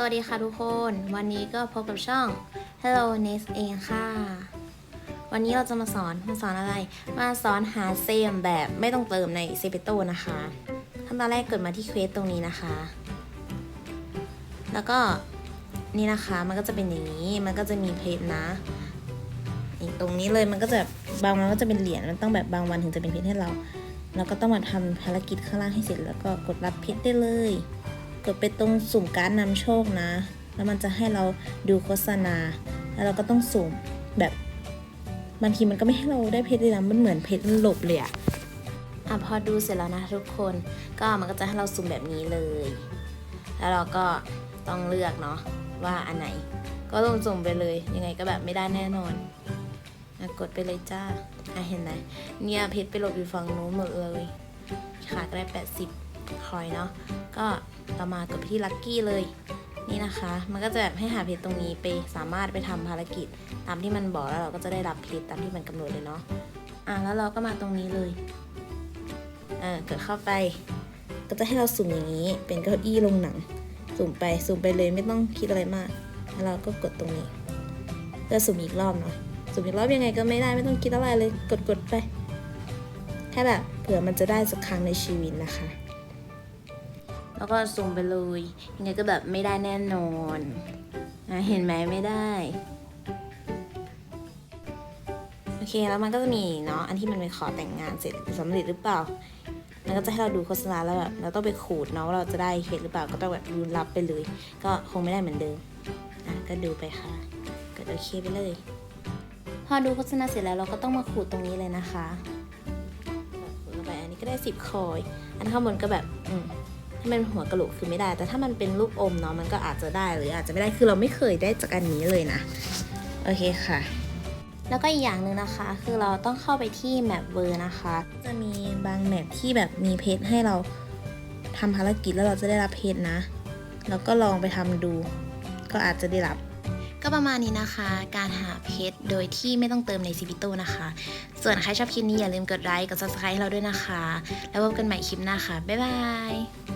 สวัสดีค่ะทุกคน วันนี้ก็พบกับช่อง Hello Nest เองค่ะ วันนี้เราจะมาสอนมาสอนอะไร มาสอนหาเซมแบบไม่ต้องเติมในเซเปโตนะคะขั้นตอนแรกกดมาที่เควสตรงนี้นะคะ แล้วก็นี่นะคะมันก็จะเป็นอย่างนี้ มันก็จะมีเพจนะนี่ตรงนี้เลยมันก็จะบางวันก็จะเป็นเหรียญ มันต้องแบบบางวันถึงจะเป็นเพจให้เราแล้วก็ต้องมาทำภารกิจข้างล่างให้เสร็จ แล้วก็กดรับเพชรได้เลย กดไปตรงสุ่มการ์ดนำโชคนะ แล้วมันจะให้เราดูโฆษณา แล้วเราก็ต้องสุ่มแบบบางทีมันก็ไม่ให้เราได้เพชรเลยนะมันเหมือนเพชรมันหลบเลยอะอะพอดูเสร็จแล้วนะทุกคนก็มันก็จะให้เราสุ่มแบบนี้เลย แล้วเราก็ต้องเลือกเนาะว่าอันไหน ก็ลงสุ่มไปเลยยังไงก็แบบไม่ได้แน่นอนอะกดไปเลยจ้าอะเห็นไหมเนี่ยเพชรไปหลบอยู่ฝั่งนู้นหมดเลยขาดก็ได้80 คอยเนาะก็เรามากดไปที่ลัคกี้เลยนี่นะคะ มันก็จะแบบให้หาเพจตรงนี้ไปสามารถไปทำภารกิจ ตามที่มันบอกแล้วเราก็จะได้รับเพจตามที่มันกำหนดเลยเนาะอะแล้วเราก็มาตรงนี้เลยเออกดเข้าไป ก็จะให้เราสุ่มอย่างนี้ เป็นเก้าอี้ลงหนัง สุ่มไปสุ่มไปเลยไม่ต้องคิดอะไรมากแล้วเราก็กดตรงนี้เพื่อสุ่มอีกรอบเนาะสุ่มอีกรอบยังไงก็ไม่ได้ไม่ต้องคิดอะไรเลยกดกดไปแค่แบบเผื่อมันจะได้สักครั้งในชีวิตนะคะ แล้วก็สุ่มไปเลยยังไงก็แบบไม่ได้แน่นอนนะเห็นไหมไม่ได้โอเคแล้วมันก็จะมีเนาะอันที่มันไปขอแต่งงานเสร็จสำเร็จหรือเปล่า มันก็จะให้เราดูโฆษณาแล้วแบบเราต้องไปขูดเนาะว่าเราจะได้เห็นหรือเปล่าก็ต้องแบบดูรับไปเลย ก็คงไม่ได้เหมือนเดิมอะก็ดูไปค่ะกดโอเคไปเลย พอดูโฆษณาเสร็จแล้วเราก็ต้องมาขูดตรงนี้เลยนะคะขูดลงไปอันนี้ก็ได้สิบคอย อันข้างบนก็แบบอืม ถ้าเป็นหัวกะโหลกคือไม่ได้ แต่ถ้ามันเป็นรูปอมเนาะมันก็อาจจะได้หรืออาจจะไม่ได้คือเราไม่เคยได้จากอันนี้เลยนะโอเคค่ะ แล้วก็อีกอย่างหนึ่งนะคะ คือเราต้องเข้าไปที่แมปเวอร์นะคะ จะมีบางแมปที่แบบมีเพจให้เราทำภารกิจแล้วเราจะได้รับเพจนะ แล้วก็ลองไปทำดู ก็อาจจะได้รับก็ประมาณนี้นะคะ การหาเพจโดยที่ไม่ต้องเติมในซีพิโตนะคะ ส่วนใครชอบคลิปนี้อย่าลืมกดไลค์ กด subscribe ให้เราด้วยนะคะ แล้วพบกันใหม่คลิปหน้าค่ะ บ๊ายบาย